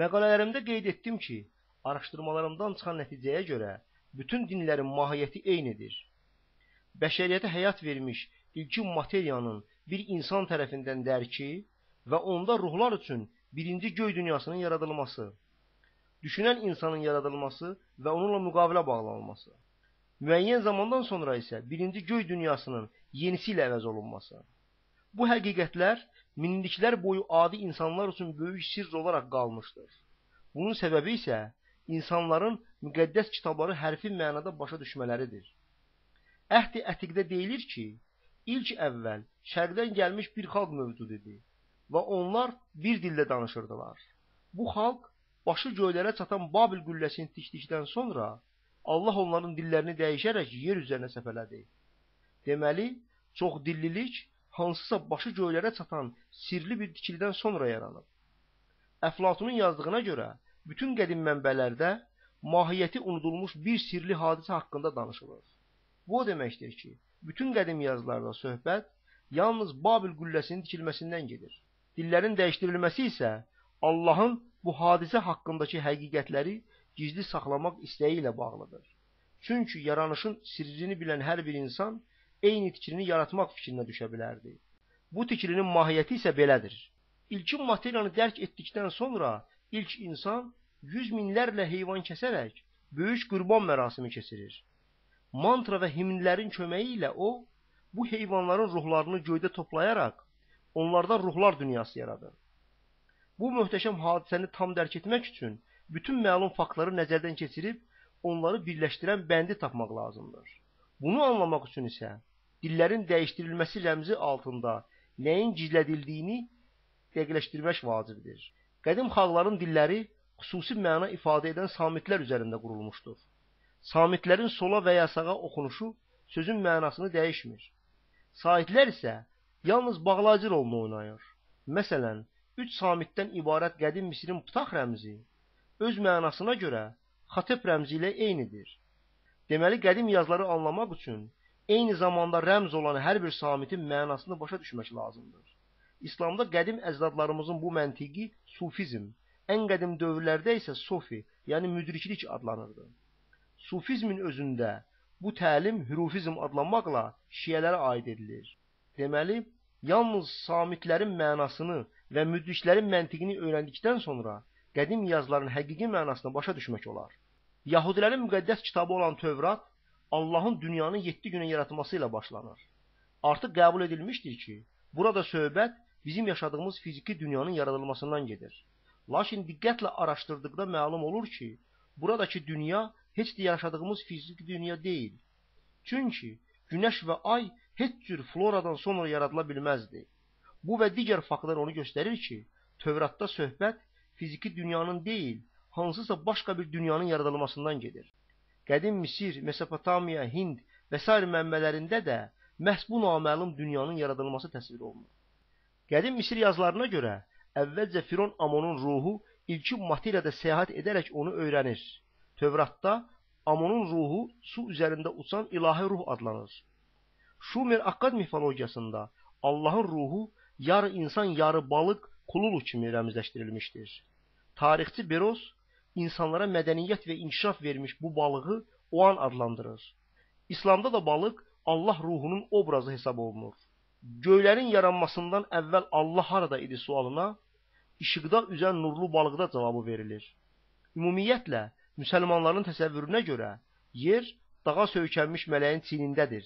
Məqalələrimdə qeyd etdim ki, araşdırmalarımdan çıxan nəticəyə görə bütün dinlərin mahiyyəti eynidir. Bəşəriyyətə həyat vermiş ilkin materiyanın bir insan tərəfindən dərki və onda ruhlar üçün birinci göy dünyasının yaradılması, düşünən insanın yaradılması və onunla müqavilə bağlanılması, müəyyən zamandan sonra isə birinci göy dünyasının yenisi ilə əvəz olunması. Bu həqiqətlər minilliklər boyu adi insanlar üçün böyük sirr olaraq qalmışdır. Bunun səbəbi isə insanların müqəddəs kitabları hərfi mənada başa düşmələridir. Əhd-i Ətiqdə deyilir ki, ilk əvvəl şərqdən gəlmiş bir xalq mövcud idi və onlar bir dildə danışırdılar. Bu xalq başı göylərə çatan Babil qülləsini tikdikdən sonra Allah onların dillərini dəyişərək yer üzərinə səpələdi. Deməli, çox dillilik hansısa başı göylərə çatan sirli bir tikilidən sonra yaranıb. Əflatunun yazdığına görə bütün qədim mənbələrdə mahiyyəti unudulmuş bir sirli hadisə haqqında danışılır. Bu o deməkdir ki, bütün qədim yazılarda söhbət yalnız Babil qülləsinin tikilməsindən gedir. Dillərin dəyişdirilməsi isə Allahın bu hadisə haqqındakı həqiqətləri gizli saxlamaq istəyi ilə bağlıdır. Çünki yaranışın sirrini bilən hər bir insan eyni tikrini yaratmaq fikrinə düşə bilərdi. Bu tikrinin mahiyyəti isə belədir. İlkin materiyanı dərk etdikdən sonra ilk insan yüz minlərlə heyvan kəsərək böyük qurban mərasimi keçirir. Mantra və himnlərin köməyi ilə o, bu heyvanların ruhlarını göydə toplayaraq onlardan ruhlar dünyası yaradır. Bu möhtəşəm hadisəni tam dərk etmək üçün bütün məlum faktları nəzərdən keçirib onları birləşdirən bəndi tapmaq lazımdır. Bunu anlamaq üçün isə dillərin dəyişdirilməsi rəmzi altında nəyin gizlədildiyini dəqiqləşdirmək vacibdir. Qədim xalqların dilləri xüsusi məna ifadə edən samitlər üzərində qurulmuşdur. Samitlərin sola və ya sağa oxunuşu sözün mənasını dəyişmir. Saitlər isə yalnız bağlacı rolunu oynayır. Məsələn, üç samitdən ibarət qədim Misirin ptah rəmzi öz mənasına görə xatep rəmzi ilə eynidir. Deməli, qədim yazıları anlamaq üçün eyni zamanda rəmz olan hər bir samitin mənasını başa düşmək lazımdır. İslamda qədim əcdadlarımızın bu məntiqi sufizm, ən qədim dövrlərdə isə sofi, yəni müdriklik adlanırdı. Sufizmin özündə bu təlim hürufizm adlanmaqla şiələrə aid edilir. Deməli, yalnız samitlərin mənasını və müdriklərin məntiqini öyrəndikdən sonra qədim yazıların həqiqi mənasını başa düşmək olar. Yahudilərin müqəddəs kitabı olan Tövrat Allahın dünyanı 7 günə yaratması ilə başlanır. Artıq qəbul edilmişdir ki, burada söhbət bizim yaşadığımız fiziki dünyanın yaradılmasından gedir. Lakin diqqətlə araşdırdıqda məlum olur ki, buradakı dünya heç də yaşadığımız fiziki dünya deyil. Çünki günəş və ay heç cür floradan sonra yaradıla bilməzdi. Bu və digər faktlar onu göstərir ki, Tövratda söhbət fiziki dünyanın deyil, hansısa başqa bir dünyanın yaradılmasından gedir qədim Misir, Mesopotamiya, Hind və s. mənbələrində də məhz bu naməlum dünyanın yaradılması təsvir olunur. Qədim Misir yazılarına görə əvvəlcə Firon Amonun ruhu ilkin materiyada səyahət edərək onu öyrənir. Tövratda Amonun ruhu su üzərində uçan ilahi ruh adlanır. Şumer Akkad mifologiyasında Allahın ruhu yarı insan, yarı balıq Kululu kimi rəmzləşdirilmişdir. Tarixçi Beros insanlara mədəniyyət və inkişaf vermiş bu balığı o an adlandırır. İslamda da balıq Allah ruhunun obrazı hesab olunur. Göylərin yaranmasından əvvəl Allah harada idi sualına işıqda üzən nurlu balıqda cavabı verilir. Ümumiyyətlə, müsəlmanların təsəvvürünə görə yer dağa söykənmiş mələyin çiynindədir.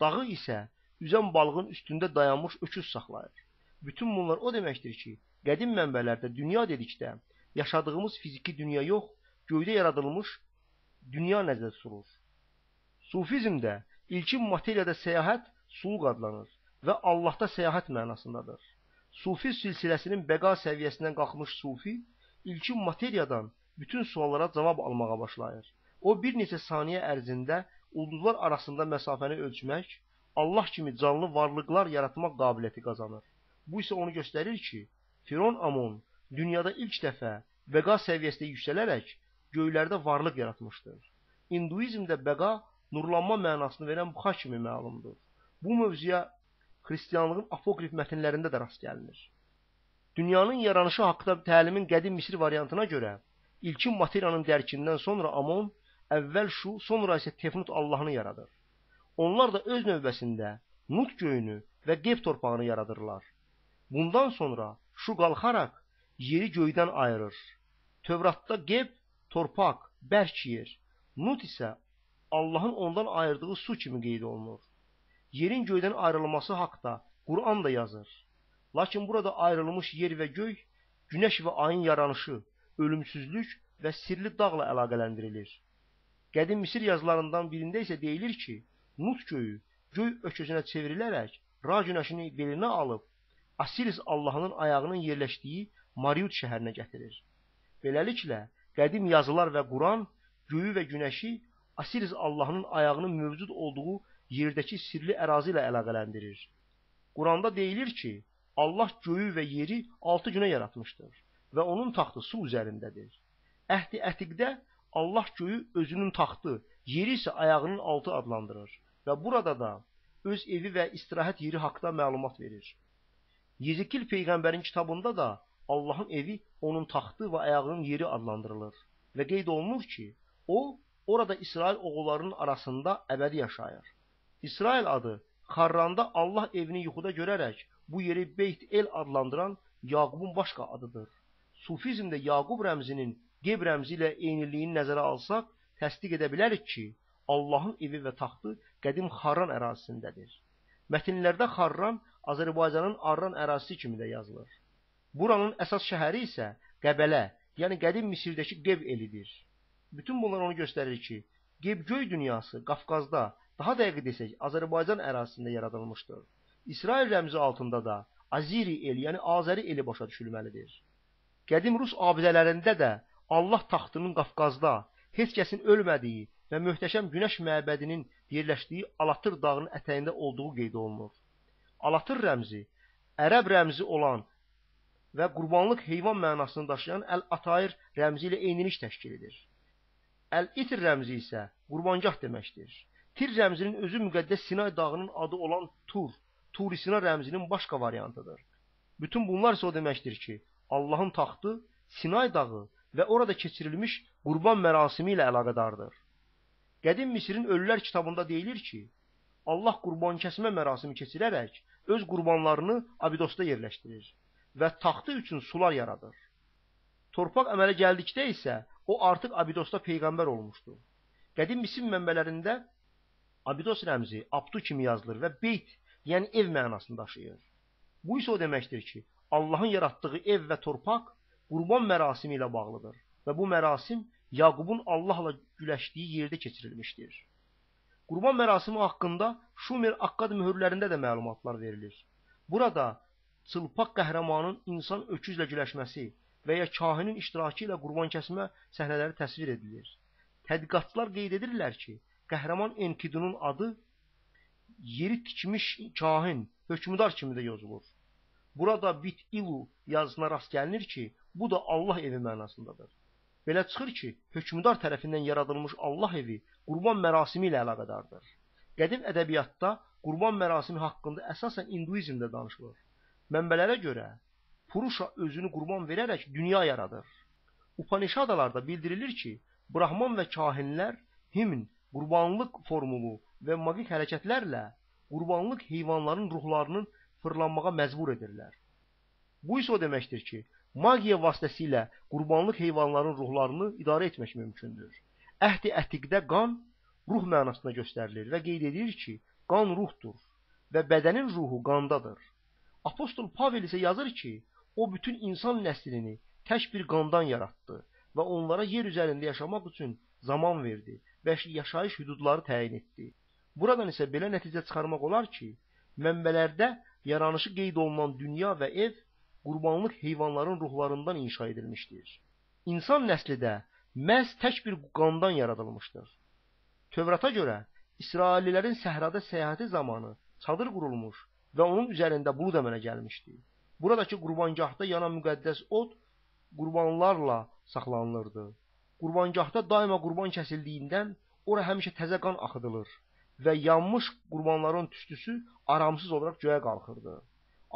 Dağı isə üzən balığın üstündə dayanmış öküz saxlayır. Bütün bunlar o deməkdir ki, qədim mənbələrdə dünya dedikdə yaşadığımız fiziki dünya yox, göydə yaradılmış dünya nəzərdə tutulur. Sufizmdə ilkin materiyada səyahət suluq adlanır və Allahda səyahət mənasındadır. Sufi silsiləsinin bəqa səviyyəsindən qalxmış sufi ilkin materiyadan bütün suallara cavab almağa başlayır. O bir neçə saniyə ərzində ulduzlar arasında məsafəni ölçmək, Allah kimi canlı varlıqlar yaratmaq qabiliyyəti qazanır. Bu isə onu göstərir ki, Firon Amon dünyada ilk dəfə bəqa səviyyəsində yüksələrək göylərdə varlıq yaratmışdır. Hinduizmdə bəqa nurlanma mənasını verən buxa kimi məlumdur. Bu mövzuya xristianlığın apokrif mətnlərində də rast gəlinir. Dünyanın yaranışı haqqında təlimin qədim Misir variantına görə ilkin materiyanın dərkindən sonra Amon, əvvəl Şu, sonra isə Tefnut Allahını yaradır. Onlar da öz növbəsində Nut göyünü və Qeyb torpağını yaradırlar. Bundan sonra Şu qalxaraq yeri göydən ayırır. Tövratda Qeyb torpaq, bərk yer, Nut isə Allahın ondan ayırdığı su kimi qeyd olunur. Yerin göydən ayrılması haqqında Quran da yazır. Lakin burada ayrılmış yer və göy, günəş və ayın yaranışı, ölümsüzlük və sirli dağla əlaqələndirilir. Qədim Misir yazılarından birində isə deyilir ki, Nut göyü göy öküzünə çevrilərək Ra günəşini belinə alıb Asiris Allahının ayağının yerləşdiyi Mariut şəhərinə gətirir. Beləliklə, qədim yazılar və Quran göyü və günəşi Asiris Allahının ayağının mövcud olduğu yerdəki sirli ərazi ilə əlaqələndirir. Quranda deyilir ki, Allah göyü və yeri 6 günə yaratmışdır və onun taxtı su üzərindədir. Əhdi Ətiqdə Allah göyü özünün taxtı, yeri isə ayağının altı adlandırır və burada da öz evi və istirahət yeri haqqında məlumat verir. Yezikil peyğəmbərin kitabında da Allahın evi onun taxtı və ayağının yeri adlandırılır və qeyd olunur ki, o orada İsrail oğullarının arasında əbədi yaşayır. İsrail adı Xarranda Allah evini yuxuda görərək bu yeri Beyt El adlandıran Yaqubun başqa adıdır. Sufizmdə Yaqub rəmzinin Geb rəmzi ilə eyniliyini nəzərə alsaq, təsdiq edə bilərik ki, Allahın evi və taxtı qədim Xarran ərazisindədir. Mətnlərdə Xarran Azərbaycanın Arran ərazisi kimi də yazılır. Buranın əsas şəhəri isə Qəbələ, yəni qədim Misirdəki Qev elidir. Bütün bunlar onu göstərir ki, Qev göy dünyası Qafqazda, daha dəqiq desək, Azərbaycan ərazisində yaradılmışdır. İsrail rəmzi altında da Aziri el, yəni Azəri eli başa düşülməlidir. Qədim Rus abidələrində də Allah taxtının Qafqazda, heç kəsin ölmədiyi və möhtəşəm günəş məbədinin yerləşdiyi Alatır dağının ətəyində olduğu qeyd olunur. Alatır rəmzi ərəb rəmzi olan və qurbanlıq heyvan mənasını daşıyan Əl-Atayr rəmzi ilə eyniliş təşkil edir. Əl-İtr rəmzi isə qurbangah deməkdir. Tir rəmzinin özü müqəddəs Sinay dağının adı olan Tur, Turisina rəmzinin başqa variantıdır. Bütün bunlar isə o deməkdir ki, Allahın taxtı Sinay dağı və orada keçirilmiş qurban mərasimi ilə əlaqədardır. Qədim Misirin Ölülər kitabında deyilir ki, Allah qurban kəsmə mərasimi keçirərək öz qurbanlarını Abidosda yerləşdirir və taxtı üçün sular yaradır. Torpaq əmələ gəldikdə isə o artıq Abidosda peyğəmbər olmuşdu. Qədim Misir mənbələrində Abidos rəmzi Abdu kimi yazılır və beyt, yəni ev mənasını daşıyır. Bu isə o deməkdir ki, Allahın yaratdığı ev və torpaq qurban mərasimi ilə bağlıdır və bu mərasim Yaqubun Allahla güləşdiyi yerdə keçirilmişdir. Qurban mərasimi haqqında Şumer Akkad möhürlərində də məlumatlar verilir. Burada çılpaq qəhrəmanın insan öküzlə güləşməsi və ya kahinin iştirakı ilə qurban kəsmə səhnələri təsvir edilir. Tədqiqatçılar qeyd edirlər ki, qəhrəman Enkidunun adı yeri tikmiş kahin, hökmdar kimi də yazılır. Burada bit ilu yazısına rast gəlinir ki, bu da Allah evi mənasındadır. Belə çıxır ki, hökmdar tərəfindən yaradılmış Allah evi qurban mərasimi ilə əlaqədardır. Qədim ədəbiyyatda qurban mərasimi haqqında əsasən hinduizmdə danışılır. Mənbələrə görə Puruşa özünü qurban verərək dünya yaradır. Upanishadalarda bildirilir ki, Brahman və kahinlər himn, qurbanlıq formulu və maqik hərəkətlərlə qurbanlıq heyvanların ruhlarının fırlanmağa məcbur edirlər. Bu isə o deməkdir ki, magiya vasitəsilə qurbanlıq heyvanların ruhlarını idarə etmək mümkündür. Əhdi ətiqdə qan ruh mənasında göstərilir və qeyd edilir ki, qan ruhdur və bədənin ruhu qandadır. Apostol Pavel isə yazır ki, o bütün insan nəslini tək bir qandan yaratdı və onlara yer üzərində yaşamaq üçün zaman verdi və yaşayış hüdudları təyin etdi. Buradan isə belə nəticə çıxarmaq olar ki, mənbələrdə yaranışı qeyd olunan dünya və ev qurbanlıq heyvanların ruhlarından inşa edilmişdir. İnsan nəsli də məhz tək bir qandan yaradılmışdır. Tövrata görə İsraillilərin səhrada səyahəti zamanı çadır qurulmuş və onun üzərində bulud əmələ gəlmişdi. Buradakı qurbangahda yanan müqəddəs od qurbanlarla saxlanılırdı. Qurbangahda daima qurban kəsildiyindən ora həmişə təzə qan axıdılır və yanmış qurbanların tüstüsü aramsız olaraq göyə qalxırdı.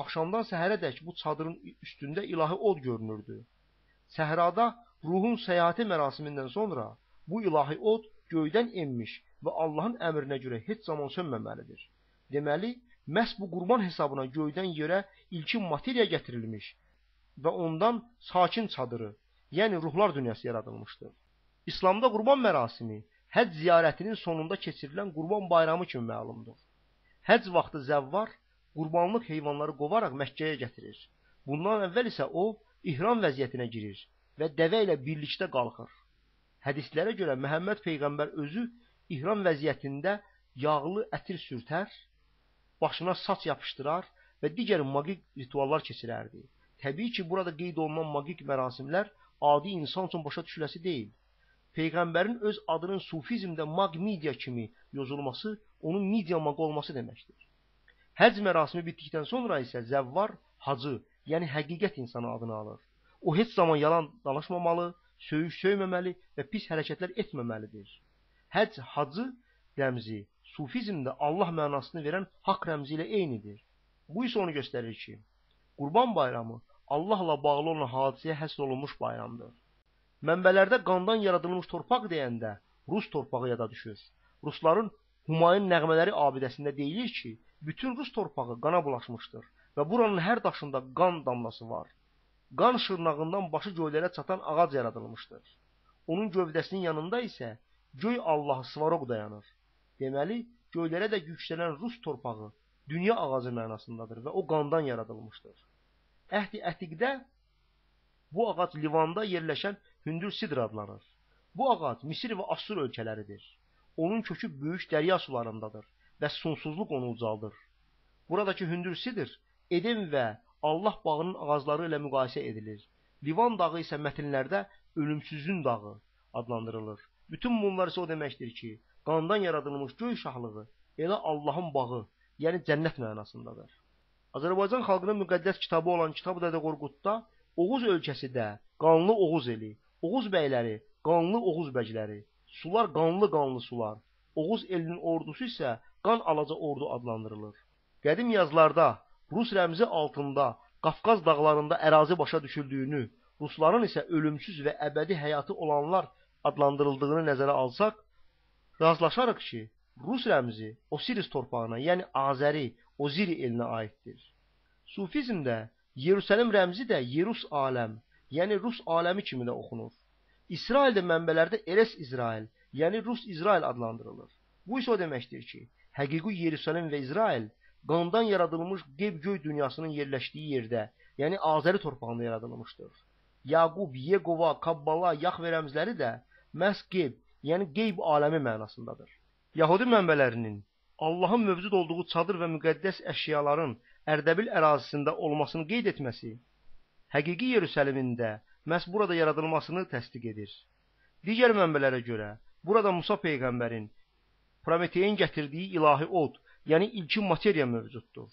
axşamdan səhərədək bu çadırın üstündə ilahi od görünürdü. Səhrada ruhun səyahəti mərasimindən sonra bu ilahi od göydən enmiş və Allahın əmrinə görə heç zaman sönməməlidir. Deməli, məhz bu qurban hesabına göydən yerə ilkin materiya gətirilmiş və ondan sakin çadırı, yəni ruhlar dünyası yaradılmışdır. İslamda qurban mərasimi həcc ziyarətinin sonunda keçirilən qurban bayramı kimi məlumdur. Həcc vaxtı zəvvar qurbanlıq heyvanları qovaraq Məkkəyə gətirir. Bundan əvvəl isə o ihram vəziyyətinə girir və dəvə ilə birlikdə qalxır. Hədislərə görə Məhəmməd peyğəmbər özü ihram vəziyyətində yağlı ətir sürtər, başına saç yapışdırar və digər maqik rituallar keçirərdi. Təbii ki, burada qeyd olunan maqik mərasimlər adi insan üçün başa düşüləsi deyil. Peyğəmbərin öz adının sufizmdə Mag Media kimi yazılması onun Media Mag olması deməkdir. Həcc mərasimi bitdikdən sonra isə zəvvar hacı, yəni həqiqət insanı adını alır. O heç zaman yalan danışmamalı, söyüş söyməməli və pis hərəkətlər etməməlidir. Həcc hacı rəmzi sufizmdə Allah mənasını verən haqq rəmzi ilə eynidir. Bu isə onu göstərir ki, Qurban bayramı Allahla bağlı olan hadisəyə həsr olunmuş bayramdır. Mənbələrdə qandan yaradılmış torpaq deyəndə Rus torpağı yada düşür. Rusların Humayun nəğmələri abidəsində deyilir ki, bütün Rus torpağı qana bulaşmışdır və buranın hər daşında qan damlası var. Qan şırnağından başı göylərə çatan ağac yaradılmışdır. Onun gövdəsinin yanında isə göy Allahı Svarog dayanır. Deməli, göylərə də yüksələn Rus torpağı dünya ağacı mənasındadır və o qandan yaradılmışdır. Əhdi Ətiqdə bu ağac Livanda yerləşən hündür sidr adlanır. Bu ağac Misir və Assur ölkələridir. Onun kökü böyük dərya sularındadır və sonsuzluq onu ucaldır. Buradakı hündür sidr Eden və Allah bağının ağacları ilə müqayisə edilir. Livan dağı isə mətnlərdə ölümsüzün dağı adlandırılır. Bütün bunlar isə o deməkdir ki, qandan yaradılmış göy şahlığı elə Allahın bağı, yəni cənnət mənasındadır. Azərbaycan xalqının müqəddəs kitabı olan Kitab-ı Qorqudda Oğuz ölkəsi də qanlı Oğuz eli, Oğuz bəyləri, qanlı Oğuz bəcləri, sular qanlı-qanlı sular. Oğuz elinin ordusu isə qan alaca ordu adlandırılır. Qədim yazılarda Rus rəmzi altında Qafqaz dağlarında ərazi başa düşüldüyünü, Rusların isə ölümsüz və əbədi həyatı olanlar adlandırıldığını nəzərə alsaq, razılaşarıq ki, Rus rəmzi Osiris torpağına, yəni Azəri, Oziri elinə aiddir. Sufizmdə Yerusəlim rəmzi də Yerus aləm, yəni Rus aləmi kimi də oxunur. İsraildə mənbələrdə Eres İsrail, yəni Rus İsrail adlandırılır. Bu isə o deməkdir ki, həqiqi Yerusəlim və İsrail qandan yaradılmış qeyb göy dünyasının yerləşdiyi yerdə, yəni Azəri torpağında yaradılmışdır. Yaqub, Yegova, Kabbala, Yaxve rəmzləri də məhz qeyb, yəni qeyb aləmi mənasındadır. Yahudi mənbələrinin Allahın mövcud olduğu çadır və müqəddəs əşyaların Ərdəbil ərazisində olmasını qeyd etməsi həqiqi Yerusəlimində məhz burada yaradılmasını təsdiq edir. Digər mənbələrə görə, burada Musa peyğəmbərin Prometeyin gətirdiyi ilahi od, yəni ilkin materiya mövcuddur.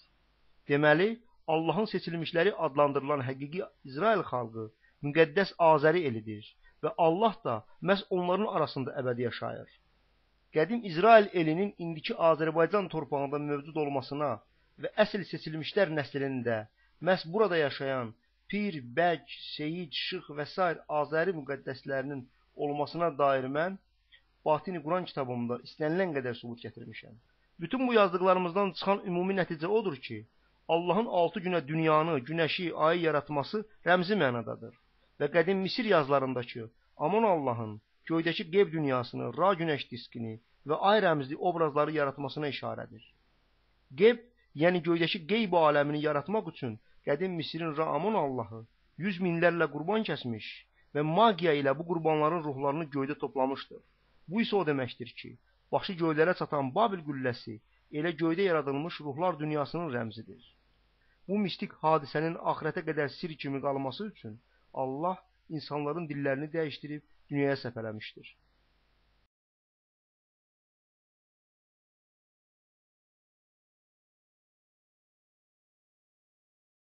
Deməli, Allahın seçilmişləri adlandırılan həqiqi İsrail xalqı müqəddəs Azəri elidir və Allah da məhz onların arasında əbədi yaşayır. Qədim İsrail elinin indiki Azərbaycan torpağında mövcud olmasına və əsl seçilmişlər nəslində məhz burada yaşayan pir, bəg, seyid, şıx və s. Azəri müqəddəslərinin olmasına dair mən Batini Quran kitabımda istənilən qədər sübut gətirmişəm. Bütün bu yazdıqlarımızdan çıxan ümumi nəticə odur ki, Allahın altı günə dünyanı, günəşi, ayı yaratması rəmzi mənadadır və qədim Misir yazılarındakı Aman Allahın göydəki qeyb dünyasını, Ra günəş diskini və ay rəmzli obrazları yaratmasına işarədir. Qeyb, yəni göydəki qeyb aləmini yaratmaq üçün qədim Misirin Ramon Allahı yüz minlərlə qurban kəsmiş və magiya ilə bu qurbanların ruhlarını göydə toplamışdır. Bu isə o deməkdir ki, başı göylərə çatan Babil qülləsi elə göydə yaradılmış ruhlar dünyasının rəmzidir. Bu mistik hadisənin axirətə qədər sir kimi qalması üçün Allah insanların dillərini dəyişdirib dünyaya səpələmişdir.